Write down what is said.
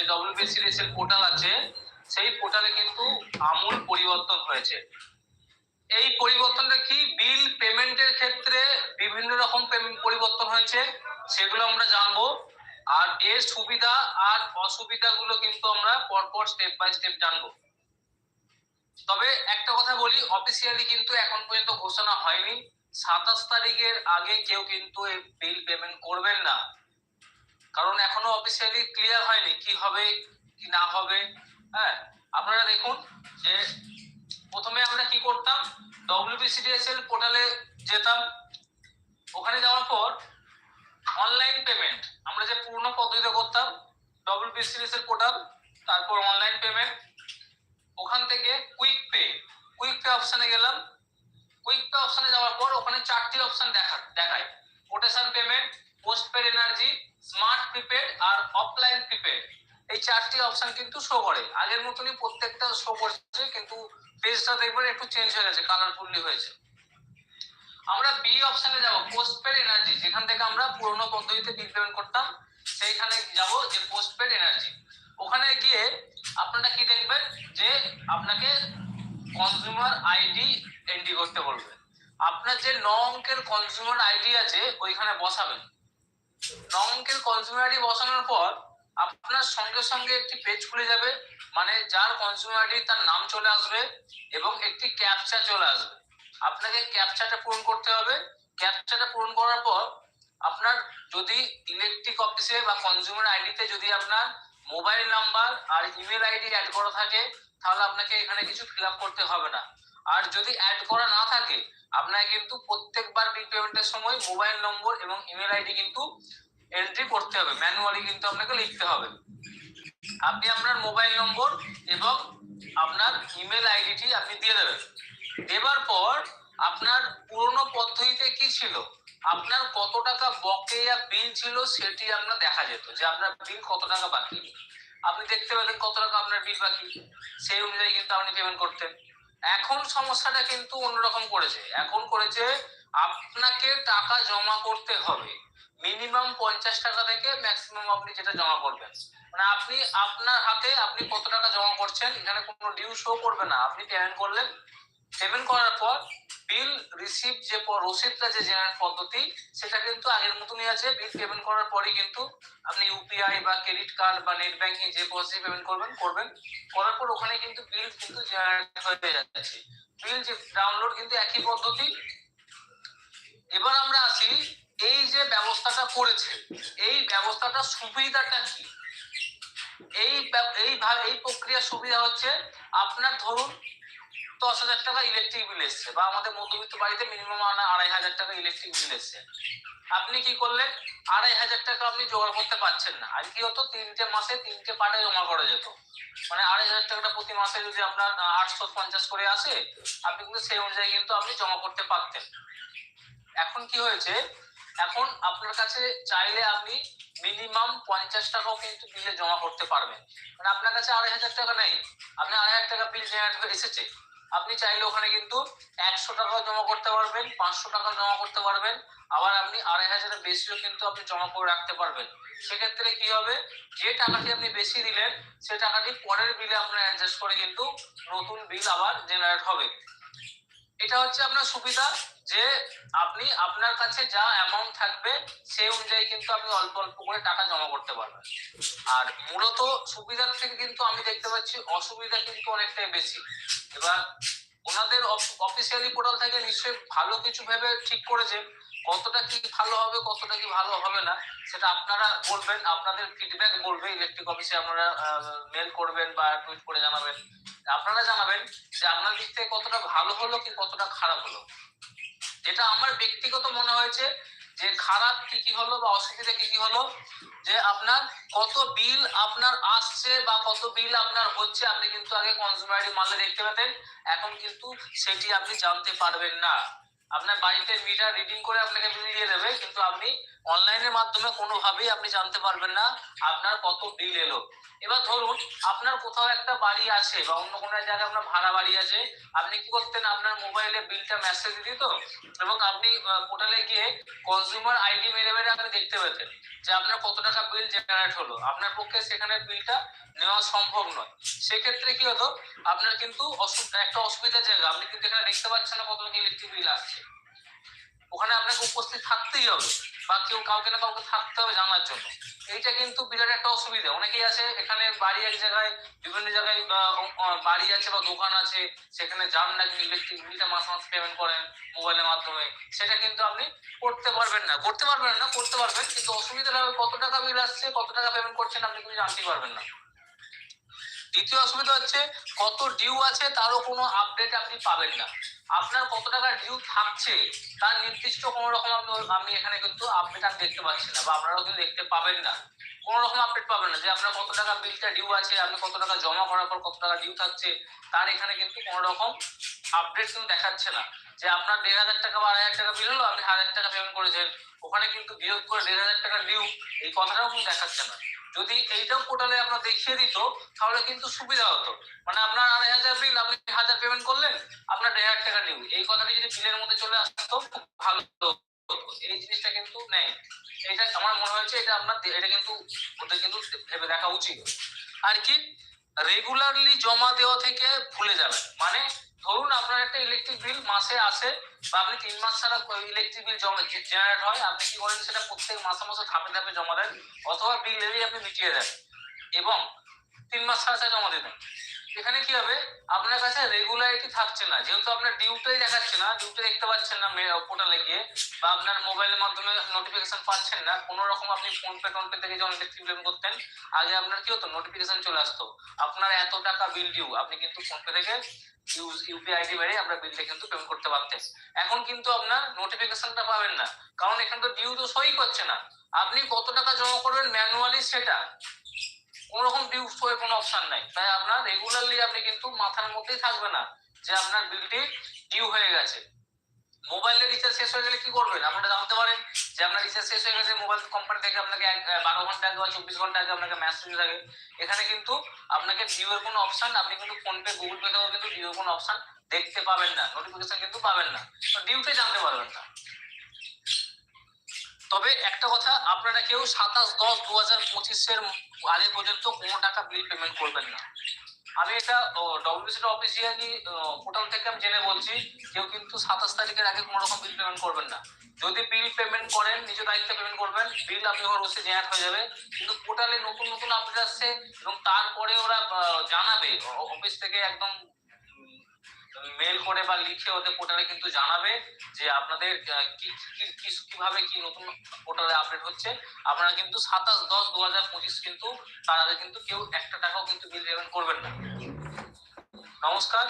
যে ডব্লিউবিসিএসএল পোর্টাল আছে, সেই পোর্টালে কিন্তু আমূল পরিবর্তন হয়েছে। এই পরিবর্তনটা কি? বিল পেমেন্টের ক্ষেত্রে বিভিন্ন রকম পরিবর্তন হয়েছে, সেগুলো আমরা জানব। আর এর সুবিধা আর অসুবিধাগুলো কিন্তু আমরা পরপর স্টেপ বাই স্টেপ জানব। তবে একটা কথা বলি অফিসিয়ালি কিন্তু এখন পর্যন্ত ঘোষণা হয়নি। সাতাশ তারিখের আগে কেউ কিন্তু বিল পেমেন্ট করবেন না। কারণ এখনও অফিসিয়ালি ক্লিয়ার হয়নি কি হবে, কি না হবে। হ্যাঁ আপনারা দেখুন যে প্রথমে আমরা কি করতাম ডব্লিউবিসিডিএসএল পোর্টালে যেতাম। ওখানে যাওয়ার পর অনলাইন পেমেন্ট আমরা যে পুরনো পদ্ধতিতে করতাম ডব্লিউবিসিডিএসএল পোর্টাল তারপর অনলাইন পেমেন্ট ওখান থেকে কুইক পে কুইক পে অপশনে গেলাম। কুইক পে অপশনে যাওয়ার পর ওখানে চারটি অপশন দেখা দেখায়। Quotation payment postpaid energy smart prepaid আর অফলাইন প্রিপেড এই চারটি অপশন কিন্তু শো করে। আগের মতনই প্রত্যেকটা শো করছে, কিন্তু পেজটা দেখবেন একটু চেঞ্জ হয়ে গেছে কালারফুললি হয়েছে। আমরা বি অপশনে যাব পোস্টপেড এনার্জি যেখান থেকে আমরা পুরোনো পদ্ধতিতে বিল পেমেন্ট করতাম, সেইখানে যাব যে পোস্টপেড এনার্জি ওখানে গিয়ে আপনারা কি দেখবেন যে আপনাকে কনজিউমার আইডি এন্ট্রি করতে বলবে। আপনার যে ন অঙ্কের কনজিউমার আইডি আছে, ওইখানে বসাবেন। ন অঙ্কের কনজিউমার বসানোর পর আপনার সঙ্গে সঙ্গে একটি পেজ খুলে যাবে। মানে যার কনজিউমার তার নাম চলে আসবে এবং একটি ক্যাপচা চলে আসবে। আপনাকে ক্যাপচাটা পূরণ করতে হবে। ক্যাপচাটা পূরণ করার পর আপনার যদি ইলেকট্রিক অফিসে বা কনজিউমার আইডিতে যদি আপনার মোবাইল নাম্বার আর ইমেল আইডি অ্যাড করা থাকে, তাহলে আপনাকে এখানে কিছু ফিল আপ করতে হবে না। আর যদি অ্যাড করা না থাকে, আপনাকে কিন্তু প্রত্যেকবার বিল পেমেন্টের সময় মোবাইল নম্বর এবং ইমেল আইডি কিন্তু এন্ট্রি করতে হবে। ম্যানুয়ালি কিন্তু আপনাকে লিখতে হবে। আপনি আপনার মোবাইল নম্বর এবং আপনার ইমেল আইডিটি আপনি দিয়ে দেবেন। দেবার পর আপনার পুরনো পদ্ধতিতে কি ছিল? আপনার কত টাকা বকেয়া বিল ছিল সেটি আপনার দেখা যেত, যে আপনার বিল কত টাকা বাকি। আপনি দেখতে পেলেন কত টাকা আপনার বিল বাকি। সেই অনুযায়ী কিন্তু আপনি পেমেন্ট করতেন। এখন সমস্যাটা কিন্তু অন্যরকম করেছে। এখন করেছে আপনাকে টাকা জমা করতে হবে। মিনিমাম পঞ্চাশ টাকা থেকে ম্যাক্সিমাম আপনি যেটা জমা করবেন। মানে আপনি আপনার হাতে আপনি কত টাকা জমা করছেন, এখানে কোনো ডিউ শো করবে না। আপনি পেমেন্ট করলেন পেমেন্ট করার পর বিল রিসিভ যে রসিদটা যে জেনারেট পদ্ধতি, সেটা কিন্তু আগের মতনই আছে। বিল পেমেন্ট করার পরই কিন্তু আপনি ইউপিআই বা ক্রেডিট কার্ড বা নেট ব্যাংকিং যে পদ্ধতি পেমেন্ট করবেন করবেন। করার পর ওখানে কিন্তু বিল কিন্তু জেনারেট হয়ে যাচ্ছে। বিল যে ডাউনলোড কিন্তু একই পদ্ধতি। এবার আমরা আসি, এই যে ব্যবস্থাটা করেছে, এই ব্যবস্থাটার সুবিধাটা কি? এই এই এই প্রক্রিয়ার সুবিধা হচ্ছে, আপনার ধরুন দশ হাজার টাকা ইলেকট্রিক বিল এসছে বা আমাদের মধ্যবিত্ত বাড়িতে মিনিমাম আড়াই হাজার টাকা ইলেকট্রিক বিল এসছে। আপনি কি করলেন? আড়াই হাজার টাকা আপনি জোগাড় করতে পারছেন না। আর কি হতো? তিনটে মাসে তিনটে পাটে জমা করা যেত। মানে আড়াই হাজার টাকাটা প্রতি মাসে যদি আপনার আটশো পঞ্চাশ করে আসে, আপনি কিন্তু সেই অনুযায়ী কিন্তু আপনি জমা করতে পারতেন। এখন কি হয়েছে? এখন আপনার কাছে চাইলে আপনি মিনিমাম পঞ্চাশ টাকাও কিন্তু বিলে জমা করতে পারবেন। মানে আপনার কাছে আড়াই হাজার টাকা নেই। আপনি আড়াই হাজার টাকা বিল জেনারেট এসেছে। আপনি চাইলে ওখানে কিন্তু একশো টাকা জমা করতে পারবেন, পাঁচশো টাকা জমা করতে পারবেন। আবার আপনি আড়াই হাজারের বেশিও কিন্তু আপনি জমা করে রাখতে পারবেন। সেক্ষেত্রে কি হবে? যে টাকাটি আপনি বেশি দিলেন, সে টাকাটি পরের বিলে আপনার অ্যাডজাস্ট করে কিন্তু নতুন বিল আবার জেনারেট হবে। এটা হচ্ছে আপনার সুবিধা। যে আপনি আপনার কাছে যা অ্যামাউন্ট থাকবে সেই অনুযায়ী কিন্তু আপনি অল্প অল্প করে টাকা জমা করতে পারবেন। আর মূলত সুবিধার থেকে কিন্তু আমি দেখতে পাচ্ছি অসুবিধা কিন্তু অনেকটাই বেশি। এবার ওনাদের অফিসিয়ালি পোর্টাল থেকে নিশ্চয়ই ভালো কিছু ভেবে ঠিক করেছে, কতটা কি ভালো হবে, কতটা কি ভালো হবে না, সেটা আপনারা বলবেন, আপনাদের ফিডব্যাক বলবে ইলেকট্রিক অফিসে আপনারা মেল করবেন বা টুইট করে জানাবেন। আপনারা জানাবেন যে আপনার দিক থেকে কতটা ভালো হলো কি কতটা খারাপ হলো। যেটা আমার ব্যক্তিগত মনে হয়েছে যে খারাপ কি কি হলো বা অসুবিধা কি কি হলো, যে আপনার কত বিল আপনার আসছে বা কত বিল আপনার হচ্ছে, আপনি কিন্তু আগে কনজিউমার মালে দেখতে পেতেন। এখন কিন্তু সেটি আপনি জানতে পারবেন না। আপনার বাড়িতে মিটার রিডিং করে আপনাকে বিল দিয়ে দেবে, কিন্তু আপনি অনলাইনের মাধ্যমে কোনোভাবেই আপনি জানতে পারবেন না আপনার কত বিল এলো। এবার ধরুন, আপনার কোথাও একটা বাড়ি আছে বা অন্য কোনো জায়গায় আপনার ভাড়া বাড়ি আছে, আপনি কি করতেন? আপনার মোবাইলে বিলটা মেসেজ দিত? এবং আপনি পোর্টালে গিয়ে কনজিউমার আইডি মেরে মেরে আপনি দেখতে পেতেন যে আপনার কত টাকা বিল জেনারেট হলো। আপনার পক্ষে সেখানে বিলটা নেওয়া সম্ভব নয়। সেক্ষেত্রে কি হতো? আপনার কিন্তু একটা অসুবিধার জায়গা। আপনি কিন্তু এখানে দেখতে পাচ্ছেন না কত ইলেকট্রিক বিল আসছে। ওখানে আপনাকে উপস্থিত থাকতেই হবে বা কেউ কাউকে না কাউকে থাকতে হবে জানার জন্য। এইটা কিন্তু বিরাট একটা অসুবিধা। অনেকেই আছে, এখানে বাড়ি এক জায়গায়, বিভিন্ন জায়গায় বাড়ি আছে বা দোকান আছে, সেখানে যান না ইলেকট্রিক বিলটা মাস মাস পেমেন্ট করেন মোবাইলের মাধ্যমে। সেটা কিন্তু আপনি করতে পারবেন না। করতে পারবেন না, করতে পারবেন, কিন্তু অসুবিধা হবে কত টাকা বিল আসছে, কত টাকা পেমেন্ট করছেন আপনি কিন্তু জানতে পারবেন না। দ্বিতীয় অসুবিধা হচ্ছে কত ডিউ আছে তারও কোনো আপডেট আপনি পাবেন না। আপনার কত টাকা ডিউ থাকছে তার নির্দিষ্ট কোনো রকম আপনি আপনি এখানে কিন্তু আপডেট আমি দেখতে পাচ্ছি না বা আপনারাও কিন্তু দেখতে পাবেন না। কোনো রকম আপডেট পাবেন না যে আপনার কত টাকা বিলটা ডিউ আছে, আপনি কত টাকা জমা করার পর কত টাকা ডিউ থাকছে, তার এখানে কিন্তু কোনো রকম আপডেট কিন্তু দেখাচ্ছে না। যে আপনার দেড় হাজার টাকা বা আড়াই হাজার টাকা বিল হলো, আপনি হাজার টাকা পেমেন্ট করেছেন, ওখানে কিন্তু বিয়োগ করে দেড় হাজার টাকা ডিউ এই কথাটাও কিন্তু দেখাচ্ছে না। যদি এইটাও পোর্টালে আপনার দেখিয়ে দিত, তাহলে কিন্তু সুবিধা হতো। মানে আপনার আড়াই হাজার বিল আপনি হাজার পেমেন্ট করলেন, আপনার দেড় হাজার টাকা ডিউ এই কথাটি যদি বিলের মধ্যে চলে আসতো, খুব ভালো এই জিনিসটা কিন্তু নেই। এটা আমার মনে হয়েছে, এটা আপনার এটা কিন্তু ওদের কিন্তু ভেবে দেখা উচিত। আর কি রেগুলারলি জমা দেওয়া থেকে ভুলে যাবেন মানে ধরুন আপনার একটা ইলেকট্রিক বিল মাসে আসে বা আপনি তিন মাস ছাড়া ইলেকট্রিক বিল জমা জেনারেট হয়, আপনি কি করেন সেটা প্রত্যেক মাসে মাসে ধাপে ধাপে জমা দেন, অথবা বিল এলেই আপনি মিটিয়ে দেন এবং তিন মাস ছাড়া জমা দেবেন এখানে কি হবে? আপনার কাছে রেগুলারিটি থাকছে না। যেহেতু আপনার ডিউটাই দেখাচ্ছে না ডিউটি দেখতে পাচ্ছেন না পোর্টালে গিয়ে বা আপনার মোবাইলের মাধ্যমে নোটিফিকেশন পাচ্ছেন না, কোনো রকম আপনি ফোন পে টোন পে থেকে যখন ইলেকট্রিক বিল করতেন, আগে আপনার কি হতো? নোটিফিকেশন চলে আসতো। আপনার এত টাকা বিল ডিউ আপনি কিন্তু ফোন পে থেকে ইউপিআই আইডি মেরে আপনার বিলটা কিন্তু পেমেন্ট করতে পারতেন। এখন কিন্তু আপনার নোটিফিকেশনটা পাবেন না। কারণ এখানে তো ডিউ তো সই করছে না। আপনি কত টাকা জমা করবেন ম্যানুয়ালি সেটা? কোন রকম ডিউ সই কোনো অপশন নাই। তাই আপনার রেগুলারলি আপনি কিন্তু মাথার মধ্যেই থাকবে না যে আপনার বিলটি ডিউ হয়ে গেছে। মোবাইলের রিচার্জ শেষ হয়ে গেলে কি করবেন? আপনারা জানতে পারেন যে আপনার রিচার্জ শেষ হয়ে গেছে মোবাইল কোম্পানি থেকে আপনাকে বারো ঘণ্টা আগে বা চব্বিশ ঘণ্টা আগে আপনাকে মেসেজ থাকে। এখানে কিন্তু আপনাকে ডিউ এর কোনো অপশন আপনি কিন্তু ফোনপে গুগল পে থেকেও কিন্তু ডিউ এর কোনো অপশন দেখতে পাবেন না নোটিফিকেশন কিন্তু পাবেন না। ডিউতে জানতে পারবেন না। তবে একটা কথা, আপনারা কেউ সাতাশ দশ দু হাজার পঁচিশের আগে পর্যন্ত কোনো টাকা বিল পেমেন্ট করবেন না। আমি এটা ডব্লিউসি অফিসিয়ালি পোর্টাল থেকে আমি জেনে বলছি, কেউ কিন্তু সাতাশ তারিখের আগে কোনো রকম বিল পেমেন্ট করবেন না। যদি বিল পেমেন্ট করেন, নিজের দায়িত্বে পেমেন্ট করবেন বিল আপনি ওর বসে জেনারেট হয়ে যাবে। কিন্তু পোর্টালে নতুন নতুন আপডেট আসছে এবং তারপরে ওরা জানাবে অফিস থেকে একদম করে বা লিখে ওদের পোর্টালে কিন্তু জানাবে যে আপনাদের কি কীভাবে কি নতুন পোর্টালে আপডেট হচ্ছে। আপনারা কিন্তু সাতাশ দশ দু হাজার পঁচিশ কিন্তু তারা কিন্তু কেউ একটা টাকাও কিন্তু বিল পেমেন্ট করবেন না। নমস্কার।